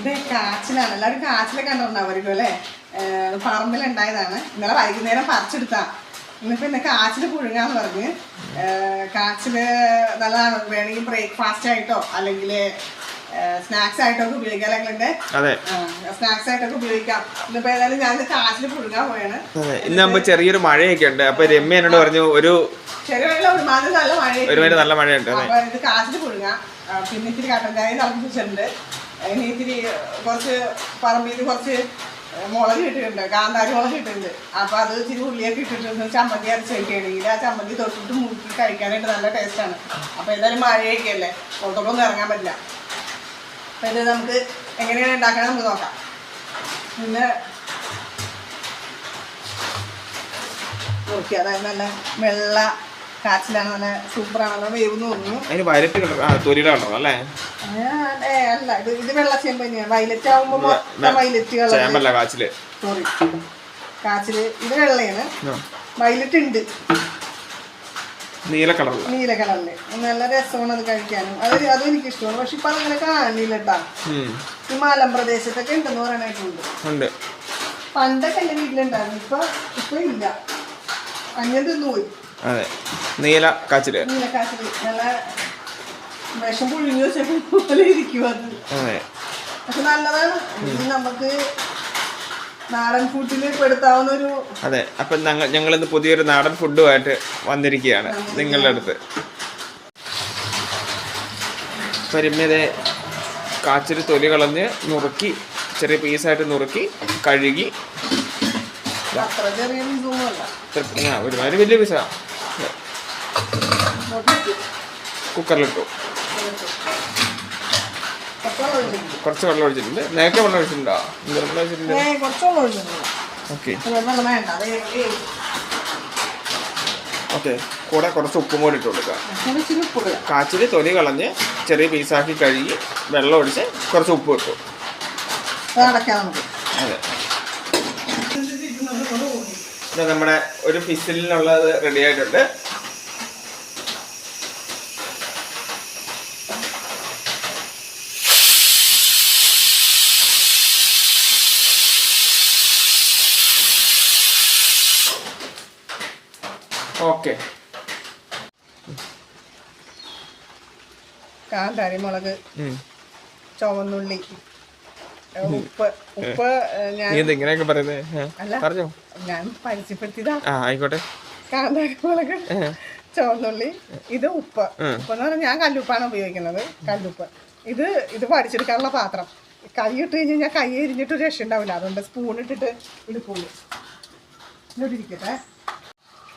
ഇത് കാച്ചിലാണ്. എല്ലാവരും കാച്ചിലെ കണ്ടിട്ടുണ്ടാവുമായിരിക്കും അല്ലേ? പറമ്പിലുണ്ടായതാണ്. ഇന്നലെ വൈകുന്നേരം പറിച്ചെടുത്താ. ഇന്നിപ്പോ ഇന്ന് കാച്ചിൽ പുഴുങ്ങാന്ന് പറഞ്ഞ്. കാച്ചിൽ കാച്ചിൽ നല്ലതാണ്. വേണമെങ്കിൽ ബ്രേക്ക്ഫാസ്റ്റ് ആയിട്ടോ അല്ലെങ്കിൽ സ്നാക്സ് ആയിട്ടൊക്കെ ഉപയോഗിക്കാം അല്ലെങ്കിൽ സ്നാക്സ് ആയിട്ടൊക്കെ ഉപയോഗിക്കാം. ഇന്നിപ്പോ ഏതായാലും ഞാൻ കാച്ചിൽ പുഴുങ്ങാൻ പോയാണ് ഇന്നാകുമ്പോ ചെറിയൊരു മഴയൊക്കെ ഉണ്ട്. അപ്പൊ രമ്യ എന്നോട് പറഞ്ഞു ഒരു ഒരുമാതിരി നല്ല മഴയുണ്ട്. കാച്ചിൽ പുഴുങ്ങാം. പിന്നെ ഇത്തിരി കട്ടൻ ചായ തിളപ്പിച്ചിട്ടുണ്ട് ഇനി ഇത്തിരി കുറച്ച് പറമ്പിൽ കുറച്ച് മുളക് ഇട്ടിട്ടുണ്ട് കാന്താരി മുളക് ഇട്ടിട്ടുണ്ട്. അപ്പൊ അത് ഇച്ചിരി ഉള്ളിയൊക്കെ ഇട്ടിട്ടുണ്ട് ചമ്മന്തി അരച്ച് ആ ചമ്മന്തി തൊട്ടിട്ട് മുറുക്കി കഴിക്കാനായിട്ട് നല്ല ടേസ്റ്റാണ്. അപ്പൊ എന്തായാലും മഴയൊക്കെ അല്ലേ പുറത്തോട്ടൊന്നും ഇറങ്ങാൻ പറ്റില്ല. അപ്പൊ ഇത് നമുക്ക് എങ്ങനെയാണ് ഉണ്ടാക്കണത് നമുക്ക് നോക്കാം. പിന്നെ നോക്കി അതായത് നല്ല വെള്ള കാച്ചിലാണ് നല്ല സൂപ്പറാണല്ലോ വേവ് തോന്നുന്നു. അതിന് വയലറ്റ് തൊലിയുടെ കളർ അല്ലേ ഇത് ഇത് വെള്ള ചേമ്പ് തന്നെയാണ് വയലറ്റ് ആവുമ്പോ മൊത്തം വയലറ്റ് കളർ ചേമ്പല്ല കാച്ചിൽ. സോറി കാച്ചിൽ ഇത് വെള്ളയാണ്. ആ. വയലറ്റ് ഉണ്ട്. നീല കളറുള്ള നീല കളറിൽ. നല്ല രസമാണ് അത് കഴിക്കാനും. അത് അതും എനിക്ക് ഇഷ്ടമാണ് പക്ഷെ ഇപ്പൊ അതങ്ങനെ കാണില്ല കേട്ടാ ഉം. ഈ മലം പ്രദേശത്തൊക്കെ ഉണ്ടെന്ന് പറയാനായിട്ടുണ്ട്. ഉണ്ട്. പണ്ടൊക്കെ എന്റെ വീട്ടിലുണ്ടായിരുന്നു. ഇപ്പൊ ഇപ്പൊ ഇല്ല. അങ്ങനെ തിന്നു പോയി അതെ. നീല കാച്ചിൽ. നീലക്കാച്ചിൽ നല്ല വിഷം പുഴുങ്ങി വെച്ചപ്പോ പോലെ ഇരിക്കും അത്. അതെ. പക്ഷെ നല്ലതാണ്. നമുക്ക് നാടൻ ഫുഡിൽ പെടുത്താവുന്ന ഒരു അതെ. അപ്പൊ ഞങ്ങൾ ഞങ്ങൾ ഇന്ന് പുതിയൊരു നാടൻ ഫുഡുമായിട്ട് വന്നിരിക്കുകയാണ് നിങ്ങളുടെ അടുത്ത്. പരിമിതെ കാച്ചൊരു തൊലി കളഞ്ഞ് നുറുക്കി ചെറിയ പീസായിട്ട് നുറുക്കി കഴുകി. ഒരുമാതിരി വലിയ പീസാ. കുക്കറിലിട്ടു. കുറച്ച് വെള്ളം ഒഴിച്ചിട്ടുണ്ട്. നേരത്തെ വെള്ളം ഒഴിച്ചിട്ടുണ്ടോ? വെള്ളം ഒഴിച്ചിട്ടുണ്ട്. ഓക്കെ. ഓക്കെ. കൂടെ കുറച്ച് ഉപ്പും കൂടി ഇട്ട് കൊടുക്കുക കാച്ചിൽ തൊലി കളഞ്ഞ് ചെറിയ പീസാക്കി കഴുകി വെള്ളം ഒഴിച്ച് കുറച്ച് ഉപ്പ് ഇട്ടു. അത് നമ്മുടെ ഒരു ഫിസിലിനുള്ളത് റെഡി ആയിട്ടുണ്ട്. ഓക്കെ. കാന്താരിമുളക് ചുവന്നുള്ളി ഉപ്പ് ഉപ്പ് ഞാൻ നീ എന്ത് ഇങ്ങനെയൊക്കെ പറയുന്നത് പറഞ്ഞോ. ഞാൻ പരിചയപ്പെടുത്തിയതാ. ആയിക്കോട്ടെ. കാന്താരിമുളക് ചുവന്നുള്ളി ഇത് ഉപ്പ്. ഉപ്പ് എന്ന് പറഞ്ഞാൽ ഞാൻ കല്ലുപ്പാണ് ഉപയോഗിക്കുന്നത് കല്ലുപ്പ്. ഇത് ഇത് പഠിച്ചെടുക്കാനുള്ള പാത്രം. കൈ ഇട്ട് കഴിഞ്ഞ് കഴിഞ്ഞാൽ കൈ എരിഞ്ഞിട്ട് ഒരു രക്ഷ ഉണ്ടാവില്ല അതുകൊണ്ട് സ്പൂൺ ഇട്ടിട്ട് എടുക്കുള്ളൂ ഇങ്ങോട്ടിരിക്കട്ടെ. ഇരിക്കട്ടെ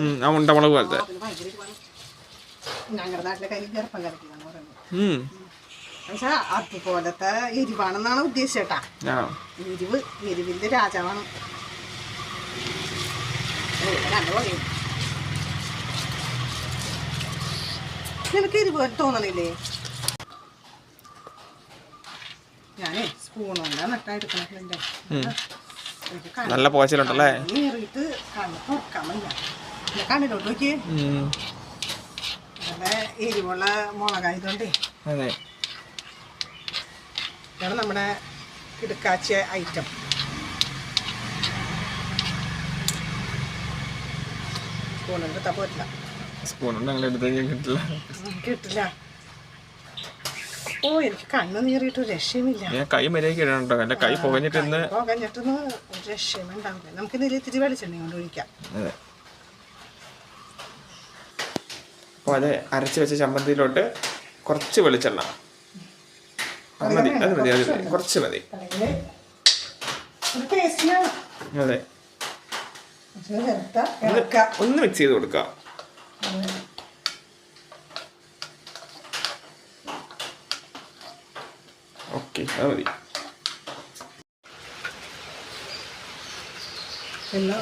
ഉം, ആ ഉണ്ടമുളക് പോലത്തെ. ഞങ്ങളുടെ ചെറുപ്പം പറയുന്നത്. പക്ഷെ അതുപോലത്തെ എരിവാണെന്നാണ് ഉദ്ദേശിച്ചേട്ടാ. എരിവ് എരിവിന്റെ രാജാവാണ്. നിനക്ക് എരിവ് തോന്നണില്ലേ? ഞാനേ സ്പൂൺ കൊണ്ടാ നട്ടായെടുക്കണേ നല്ല പോച്ചിലുണ്ടല്ലേ ഏറിയിട്ട് കണ്ണ് തുറക്കാൻ വയ്യ. പിന്നെ കണ്ണിലോട്ട് നോക്കിയേ. നല്ല എരിവുള്ള മുളകായതുകൊണ്ടേ. അതെ. ഇതാണ് നമ്മുടെ കിടക്കാച്ചിയ ഐറ്റം. സ്പൂൺ എടുത്താൽ പോറ്റില്ല സ്പൂൺ ഉണ്ട് ഞങ്ങൾ എടുത്ത് കിട്ടില്ല കിട്ടില്ല. ഓ എനിക്ക് കണ്ണ് നീറിയിട്ട് രക്ഷയുമില്ല. ഞാൻ കൈ മര്യാദയ്ക്ക് ഇടണ്ടോ അല്ല കൈ പുകഞ്ഞിട്ട് ഇന്ന് രക്ഷയുമുണ്ടാവില്ല. നമുക്ക് ഇതിൽ ഇത്തിരി വെളിച്ചെണ്ണ കൊണ്ട് ഒഴിക്കാം. അതെ. അപ്പോൾ അത് അരച്ച് വെച്ച ചമ്മന്തിയിലോട്ട് കുറച്ച് വെളിച്ചെണ്ണ. അത് മതി അത് മതി അത് മതി. കുറച്ച് മതി. അതെ. ഒന്ന് മിക്സ് ചെയ്ത് കൊടുക്കുക ഓക്കെ അത് മതി. പിന്നെ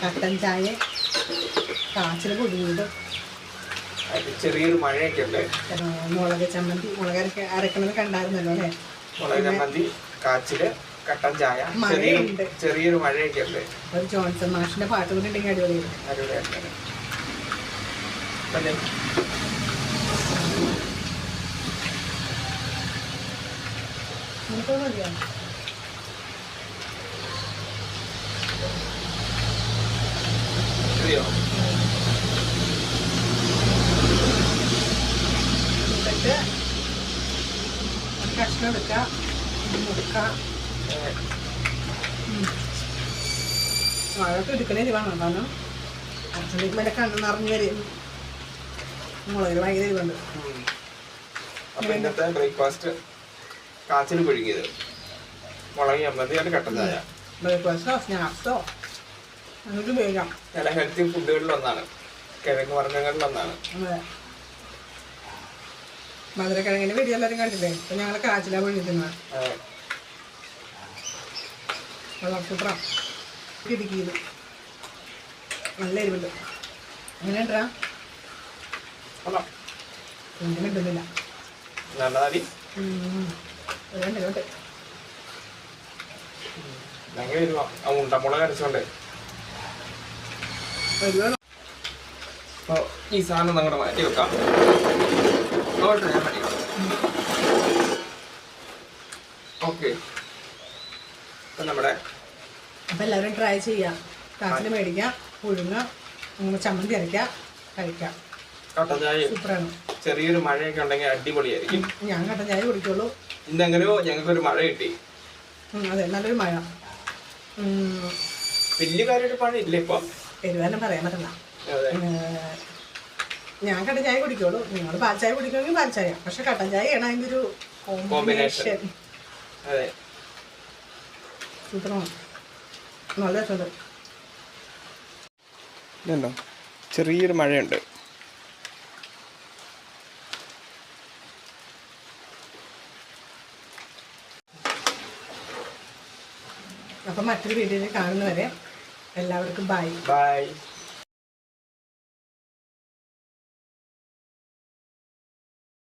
കട്ടൻ ചായ കാച്ചിൽ പൊടിയുണ്ട് അതിന് ചെറിയൊരു മഴയൊക്കെ ഉണ്ട്. മുളക് ചമ്മന്തി. മുളക് അരക്ക അരക്കണത് കണ്ടായിരുന്നല്ലോ അല്ലേ? മുളക് ചമ്മന്തി കാച്ചിൽ കട്ടൻ ചായ മഴയുണ്ട്. ചെറിയൊരു ചെറിയൊരു മഴയൊക്കെ ഉണ്ട്. ഒരു ജോൺസൺ മാഷിന്റെ പാട്ട് കൂടി ഉണ്ടെങ്കിൽ അടിപൊളിയായിരുന്നു. അടിപൊളിയായിട്ടുണ്ട് നമുക്ക് മതിയോ എന്നിട്ട് ഒരു കഷ്ണം എടുക്കാം മുറുക്കാം വഴക്ക് എടുക്കണേ വേണം കാരണം അച്ഛനേക്ക് മേലെ കണ്ണ് നിറഞ്ഞു വരും മുളകിൽ ഭയങ്കര ഇതുണ്ട് ബ്രേക്ക്ഫാസ്റ്റ് കാച്ചിൽ പുഴുങ്ങിയത്. മുളക് ചമ്മന്തിയാണ് കട്ടൻ ചായ ബ്രേക്ക്ഫാസ്റ്റോ സ്നാക്സോ നമുക്ക് ഉപയോഗിക്കാം നല്ല ഹെൽത്തി ഫുഡുകളിൽ ഒന്നാണ് കിഴങ്ങ് വർഗങ്ങളിൽ ഒന്നാണ് മധുരക്കിഴങ്ങിന്റെ വീഡിയോ എല്ലാവരും കണ്ടില്ലേ ഇപ്പൊ ഞങ്ങൾ കാച്ചില പൊഴി തിന്നാ അതെ. വെള്ളം നല്ല എരിവുണ്ട്. അങ്ങനെ ഉണ്ടാ ഒന്നും ഇടുന്നില്ല നല്ലതാടി അപ്പോൾ ഈ സാധനം അങ്ങോട്ട് മാറ്റി വെക്കാം. അങ്ങോട്ട് ഞാൻ മാറ്റി ഓക്കെ. ഇപ്പം നമ്മുടെ അപ്പം എല്ലാവരും ട്രൈ ചെയ്യാം കാച്ചിൽ മേടിക്കാം പുഴുങ്ങ ഉം, ചമ്മന്തി അരയ്ക്കാം കഴിക്കാം സൂപ്പറാണ്. ചെറിയൊരു മഴയൊക്കെ ഉണ്ടെങ്കിൽ അടിപൊളിയായിരിക്കും. ഞാൻ കട്ടൻ ചായ കുടിക്കുള്ളൂ. ഇന്നെങ്ങനെയോ ഞങ്ങൾക്കൊരു മഴ കിട്ടി. അതെ നല്ലൊരു മഴ. വലിയ കാര്യമായിട്ട് മഴ ഇല്ല ഇപ്പൊ. എരിവാനും പറയാൻ പറ്റില്ല ഞാൻ കട്ടൻ ചായ കുടിക്കുള്ളൂ. നിങ്ങൾ പാൽ ചായ പാൽച്ചായ പാൽ ചായ. പക്ഷെ കട്ടൻ ചായയാണ് അതിന്റെ ഒരു കോമ്പിനേഷൻ അതെ. സൂപ്പറാണ് നല്ല രസമുണ്ട്. ചെറിയൊരു മഴയുണ്ട്. അപ്പം മറ്റൊരു വീഡിയോയിൽ കാണുന്നവരെ എല്ലാവർക്കും ബൈ ബൈ